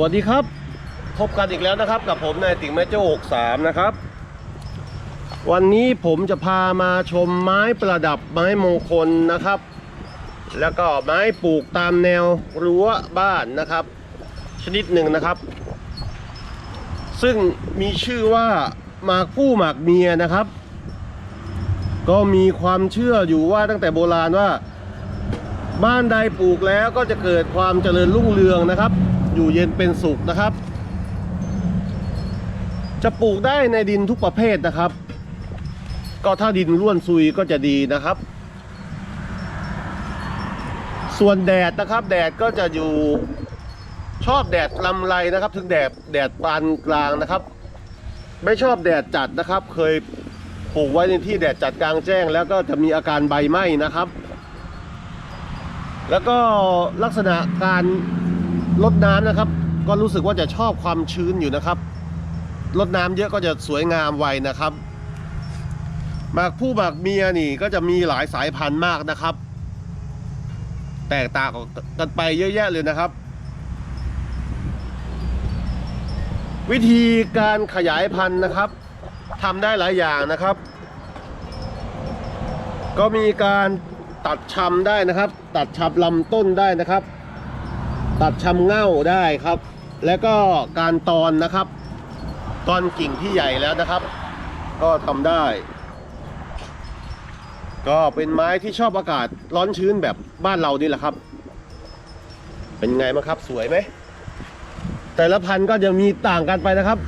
วัสดีครับ พบกันอีกแล้วนะครับ กับผมนายติ๋งแม่โจ้63 นะครับ วันนี้ผมจะพามาชมไม้ประดับไม้มงคลนะครับ แล้วก็ไม้ปลูกตามแนวรั้วบ้านนะครับ ชนิดหนึ่งนะครับ ซึ่งมีชื่อว่าหมากผู้หมากเมียนะครับ ก็มีความเชื่ออยู่ว่าตั้งแต่โบราณว่า บ้านใดปลูกแล้วก็จะเกิดความเจริญรุ่งเรืองนะครับ อยู่เย็นเป็นสุขนะครับ จะปลูกได้ในดินทุกประเภทนะครับ ก็ถ้าดินร่วนซุยก็จะดีนะครับ ส่วนแดดนะครับ แดดก็จะอยู่ชอบแดดลำไรนะครับ ถึงแดดแดดปานกลางนะครับ ไม่ชอบแดดจัดนะครับ เคยปลูกไว้ในที่แดดจัดกลางแจ้ง แล้วก็จะมีอาการใบไหม้นะครับ แล้วก็ลักษณะการ ลดน้ำนะครับ ก็รู้สึกว่าจะชอบความชื้นอยู่นะครับลดน้ำเยอะก็จะสวยงามไวนะครับหมากผู้หมากเมียนี่ก็จะมีหลายสายพันธุ์มากนะครับ แตกต่างกันไปเยอะแยะเลยนะครับ วิธีการขยายพันธุ์นะครับทำได้หลายอย่างนะครับ ก็มีการตัดชำได้นะครับ ตัดชำลำต้นได้นะครับ ตัดชำเง่าได้ครับ แล้วก็การตอนนะครับ ตอนกิ่งที่ใหญ่แล้วนะครับ ก็ทำได้ ก็เป็นไม้ที่ชอบอากาศร้อนชื้นแบบบ้านเรานี่แหละครับ เป็นไงบ้างครับสวยไหม แต่ละพันธุ์ก็จะมีต่างกันไปนะครับ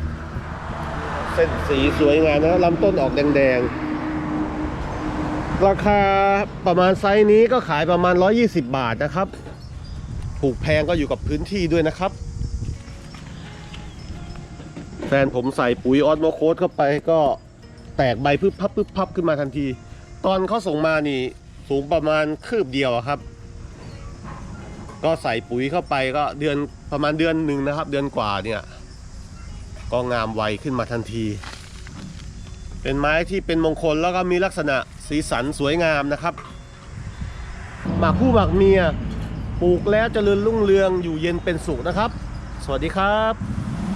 เส้นสีสวยงามนะลำต้นออกแดงๆราคาประมาณไซส์นี้ก็ขายประมาณ 120 บาทนะครับ ถูกแพงก็อยู่กับพื้นที่ด้วยนะครับ แฟนผมใส่ปุ๋ยออสโมโคสเข้าไปก็แตกใบพึบพับพึบพับขึ้นมาทันที ตอนเขาส่งมานี่สูงประมาณคืบเดียวครับ ก็ใส่ปุ๋ยเข้าไปก็เดือนประมาณเดือนหนึ่งนะครับ เดือนกว่าเนี่ย ก็งามไวขึ้นมาทันที เป็นไม้ที่เป็นมงคลแล้วก็มีลักษณะสีสันสวยงามนะครับ หมากผู้หมากเมีย ปลูกแล้วเจริญรุ่งเรืองอยู่เย็นเป็นสุขนะครับ สวัสดีครับ